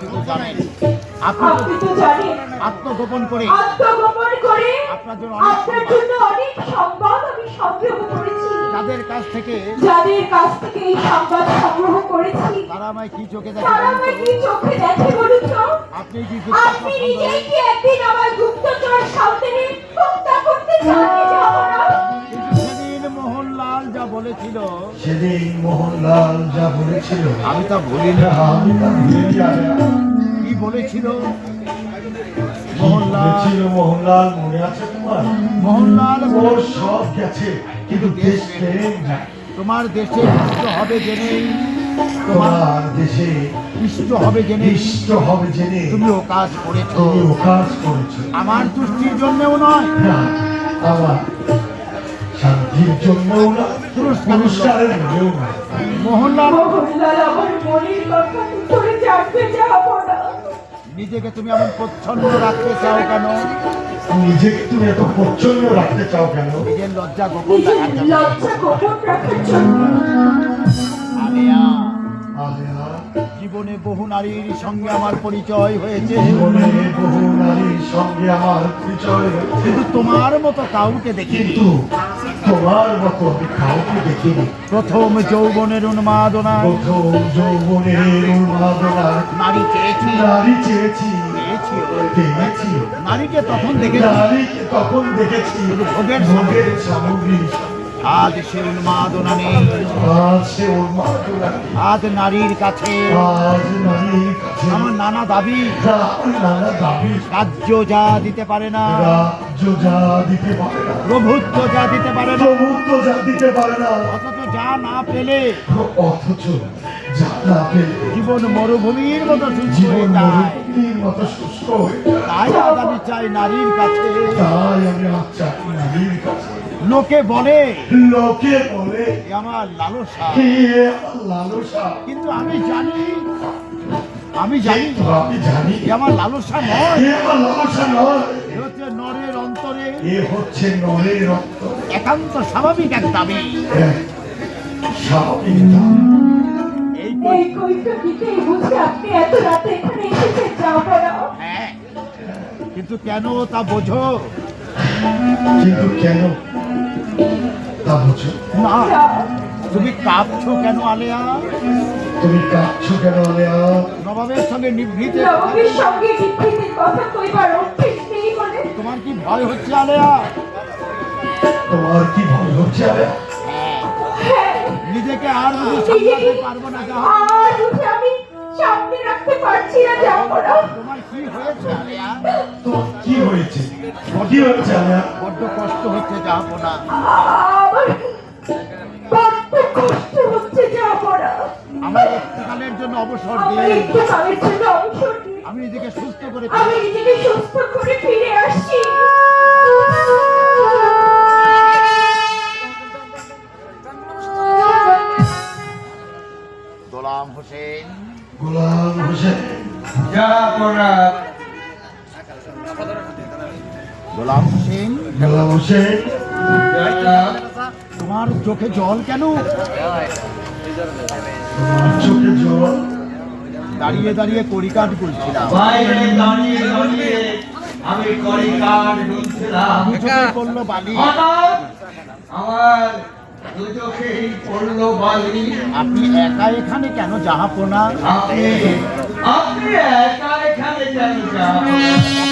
আপনি তো জানেন। আপনি তো আপনি তো জানেন। আত্মগোপন করে আত্মগোপন করে আপনার জন্য অনেক আপনার জন্য অনেক সংবাদ আমি সংগ্রহ করেছি। যাদের কাছ থেকে যাদের কাছ থেকে এই সংবাদ সংগ্রহ করেছি। তারা আমায় কি চোখে দেখে তারা বলুন আমায় কি চোখে দেখে বলুন তো? আপনি কি আপনি নিজেই কি একদিন আমার গুপ্তচর সাউতেনে হত্যা করতে মোহনলাল যা বলেছিল। সেদিন মোহনলাল যা বলেছিল। আমি তা ভুলি না আমি তা ভুলে না। কি মোহনলাল। মোহনলাল। মনে আছে তোমার? মোহনলাল ও সব গেছে কিন্তু দেশ প্রেম নাই। তোমার দেশে ইষ্ট হবে জেনেই তোমার দেশে ইষ্ট হবে জেনেই ইষ্ট হবে জেনে। তুমিও কাজ করেছ। তুমি ও কাজ করেছ। আমার তুষ্টির জন্যও নয়। না, আমার শান্তির জন্যও না পুরস্কারের জন্যও না। মোহনলাল মোহনলাল আমার মনের কথা করে যাবনা নিজেকে তুমি এমন প্রচ্ছন্ন রাখতে চাও কেন? নিজেকে তুমি এত প্রচণ্ড রাখতে চাও কেন? নিজের লজ্জা গোপন নিজের রাখার জন্য। লজ্জা গোপন রাখার জন্য। আলেয়া, আলেয়া, জীবনে বহু নারীর সঙ্গে আমার পরিচয় হয়েছে। জীবনে বহু নারীর সঙ্গে আমার পরিচয় কিন্তু তোমার মতো কাউকে দেখিনি। কিন্তু তোমার মতো আমি কাউকে দেখিনি প্রথম যৌবনের উন্মাদনা। প্রথম যৌবনের উন্মাদনায় নারী চেয়েছি। নারী চেয়েছি নারীকে তখন দেখেছি। নারীকে তখন দেখেছি। ভোগের ভোগের সামগ্রী। আজ সে উন্মাদনা নেই। আজ সে উন্মাদনা আজ নারীর কাছে। আজ নারীর কাছে। আমার নানা দাবি। নানা দাবি। রাজ্য যা দিতে পারে না। রাজ্য যা দিতে পারে না। প্রভুত্ব যা দিতে পারে না। প্রভুত্ব যা দিতে পারে না। অথচ যা না পেলে। অথচ যা না পেলে জীবন মরুভূমির মতো শুষ্ক হয়ে যায়। মতো শুষ্ক হয়ে তাই আজ আমি চাই নারীর কাছে। তাই আমি আজ চাই নারীর কাছে। লোকে বলে লোকে বলে আমার লালসা। লালসা। কিন্তু আমি জানি আমি জানি আমি জানি আমার লালসা নয়। আমার লালসা নয়। হচ্ছে অন্তরে এ হচ্ছে নরের রক্ত। একান্ত স্বাভাবিক এক দাবি। এক স্বাভাবিক দাম। এই এই কইটা দিতে বুঝে আপনি এত রাতে এখানে এসেছেন যাবনা হ্যাঁ কিন্তু কেন তা বোঝো? কিন্তু কেন তা বুঝো? না তুমি কাঁপছো কেন আলেয়া? তুমি কাঁদছো কেন আলেয়া? নবাবের সঙ্গে নিভৃতে নবমীর সঙ্গে বিকৃতির ভয় হচ্ছে আলেয়া। তোমার কি ভয় হচ্ছে আলেয়া? হ্যাঁ। নিজেকে আর বুঝি সামলাতে পারব না যা আর উঠে আমি সামনে রাখতে পারছি না যাবনা তোমার কি হয়েছে আলেয়া? তোমার কি হয়েছে? কি হয়েছে আলেয়া? বড্ড কষ্ট হচ্ছে যাব না। আমার বড্ড কষ্ট হচ্ছে যাবনা আমার একটুকালের জন্য অবসর আমার দিন। একটু জন্য অবসর আমি নিজেকে সুস্থ করে আমি নিজেকে সুস্থ গোলাম হোসেন। গোলাম হোসেন। গোলাম হোসেন। গোলাম হোসেন। তোমার চোখে জল কেন? তোমার চোখে জল। দাঁড়িয়ে দাঁড়িয়ে কড়িকাঠ গুলছিলাম বাইরে দাঁড়িয়ে দাঁড়িয়ে আমি করিকার ঢুকছিলাম দু চোখে বালি। আমার আপনি একা এখানে কেন যাহাপনা আপনি আপনি একা এখানে কেন যান